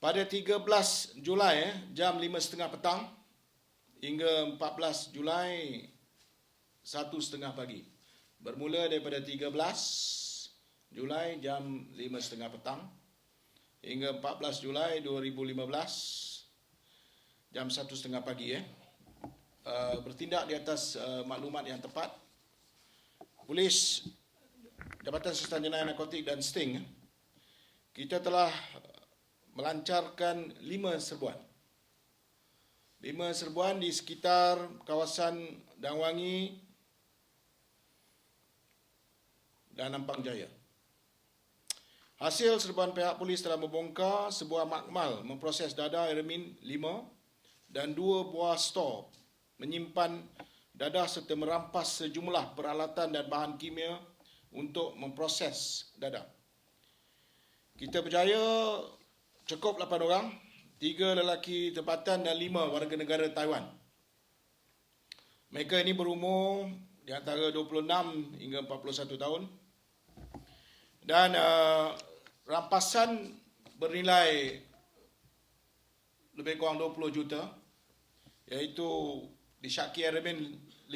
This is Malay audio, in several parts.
Pada 13 Julai eh, jam 5.30 petang hingga 14 Julai 1.30 pagi. Bermula daripada 13 Julai jam 5.30 petang hingga 14 Julai 2015 jam 1.30 pagi eh. Uh, bertindak di atas uh, maklumat yang tepat. Polis Jabatan Sistem Jenayah Narkotik dan Sting eh, kita telah melancarkan lima serbuan. Lima serbuan di sekitar kawasan Dangwangi dan Nampang Jaya. Hasil serbuan pihak polis telah membongkar sebuah makmal memproses dadah heroin lima dan dua buah stor menyimpan dadah serta merampas sejumlah peralatan dan bahan kimia untuk memproses dadah. Kita berjaya cukup 8 orang, 3 lelaki tempatan dan 5 warga negara Taiwan. Mereka ini berumur di antara 26 hingga 41 tahun. Dan uh, rampasan bernilai lebih kurang 20 juta iaitu disyaki RMN 5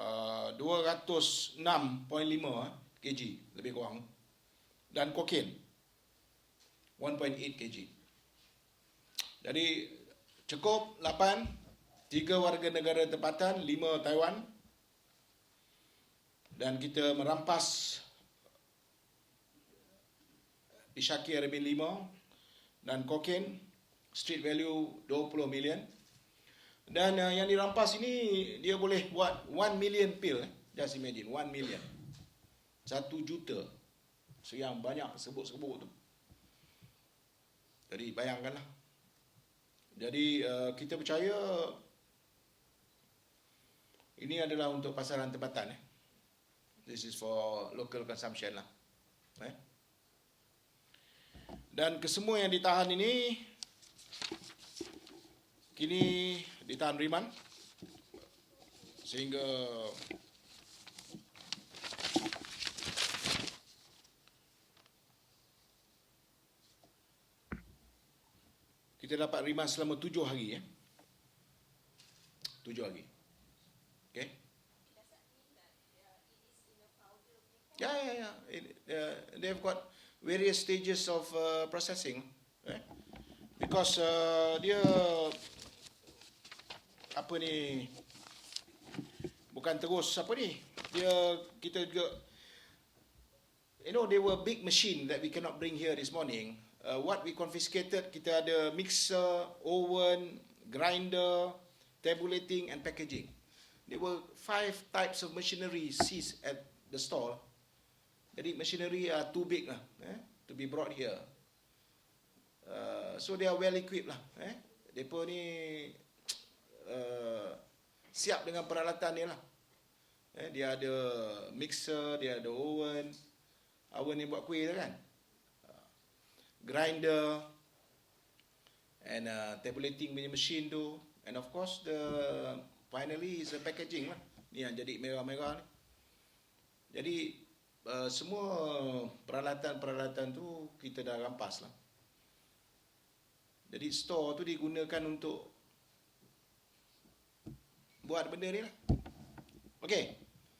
uh, 206.5 kg lebih kurang dan kokain 1.8 kg. Jadi cukup 8 3 warga negara tempatan, 5 Taiwan dan kita merampas Ishaki Arabin 5 dan kokain street value 20 million. Dan uh, yang dirampas ini dia boleh buat 1 million pil eh. Just imagine 1 million. 1 juta So yang banyak sebut-sebut tu. Jadi bayangkanlah. Jadi uh, kita percaya ini adalah untuk pasaran tempatan eh. This is for local consumption lah. Eh? Dan kesemua yang ditahan ini kini ditahan riman sehingga kita dapat rimas selama tujuh hari ya. Tujuh hari. Okay. Ya, ya, ya. Uh, they have got various stages of uh, processing. Eh? Because uh, dia apa ni bukan terus apa ni dia kita juga you know they were big machine that we cannot bring here this morning uh, what we confiscated kita ada mixer, oven, grinder, tabulating and packaging. There were five types of machinery seized at the store. Jadi machinery are too big lah, eh, to be brought here. Uh, so they are well equipped lah. Eh. Depa ni uh, siap dengan peralatan ni lah. Eh, dia ada mixer, dia ada oven. Oven ni buat kuih tu kan grinder and uh, tabulating punya machine tu and of course the finally is the packaging lah. Ni yang jadi merah-merah ni. Jadi uh, semua peralatan-peralatan tu kita dah rampas lah. Jadi store tu digunakan untuk buat benda ni lah. Okay